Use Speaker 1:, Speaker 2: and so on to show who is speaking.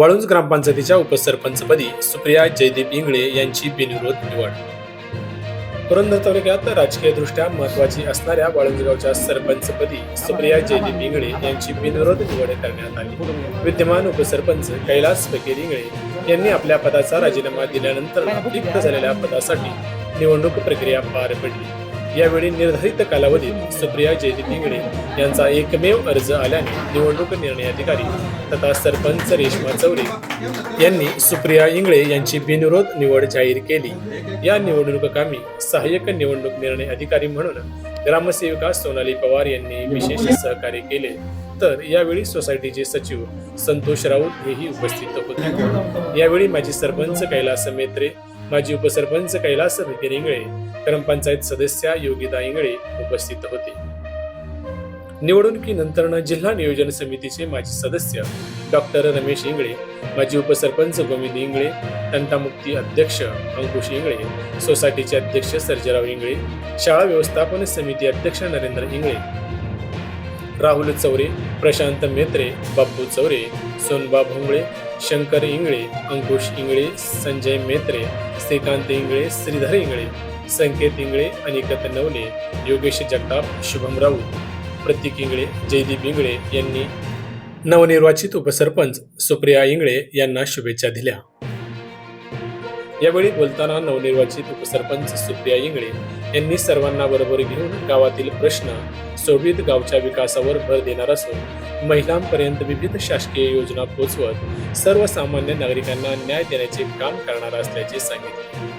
Speaker 1: वाळुंज ग्रामपंचायतीच्या उपसरपंचपदी सुप्रिया जयदीप इंगळे यांची बिनविरोध निवड. पुरंदर तालुक्यात राजकीय दृष्ट्या महत्वाची असणाऱ्या वाळुंज गावच्या सरपंचपदी सुप्रिया जयदीप इंगळे यांची बिनविरोध निवड करण्यात आली. विद्यमान उपसरपंच कैलास फकीर इंगळे यांनी आपल्या पदाचा राजीनामा दिल्यानंतर रिक्त झालेल्या पदासाठी निवडणूक प्रक्रिया पार पडली. यावेळी निर्धारित कालावधीत सुप्रिया जयदीप यांचा एकमेव अर्ज आल्याने निवडणूक निर्णय अधिकारी तथा सरपंच रेश्मा चौरे यांनी सुप्रिया इंगळे यांची बिनविरोध निवड जाहीर केली. या निवडणूक कामी सहाय्यक निवडणूक निर्णय अधिकारी म्हणून ग्रामसेविका सोनाली पवार यांनी विशेष सहकार्य केले. तर यावेळी सोसायटीचे सचिव संतोष राऊत हेही उपस्थित होते. यावेळी माजी सरपंच कैलास मेत्रे माजी उपसरपंच कैलास भकेर इंगळे ग्रामपंचायत सदस्या योगिता इंगळे उपस्थित होते. निवडणुकीनंतर जिल्हा नियोजन समितीचे माजी सदस्य डॉक्टर रमेश इंगळे माजी उपसरपंच गोविंद इंगळे तंटामुक्ती अध्यक्ष अंकुश इंगळे सोसायटीचे अध्यक्ष सर्जराव इंगळे शाळा व्यवस्थापन समिती अध्यक्ष नरेंद्र इंगळे राहुल चौरे प्रशांत मेत्रे बाप्पू चौरे सोनबा भोंगळे शंकर इंगळे अंकुश इंगळे संजय मेत्रे श्रीकांत इंगळे श्रीधर इंगळे संकेत इंगळे अनिकत नवले योगेश जगताप शुभम राऊत प्रतीक इंगळे जयदीप इंगळे यांनी नवनिर्वाचित उपसरपंच सुप्रिया इंगळे यांना शुभेच्छा दिल्या. यावेळी बोलताना नवनिर्वाचित उपसरपंच सुप्रिया इंगळे यांनी सर्वांना बरोबर घेऊन गावातील प्रश्न सोबत गावच्या विकासावर भर देणार असून महिलांपर्यंत विविध शासकीय योजना पोचवत सर्वसामान्य नागरिकांना न्याय देण्याचे काम करणार असल्याचे सांगितले.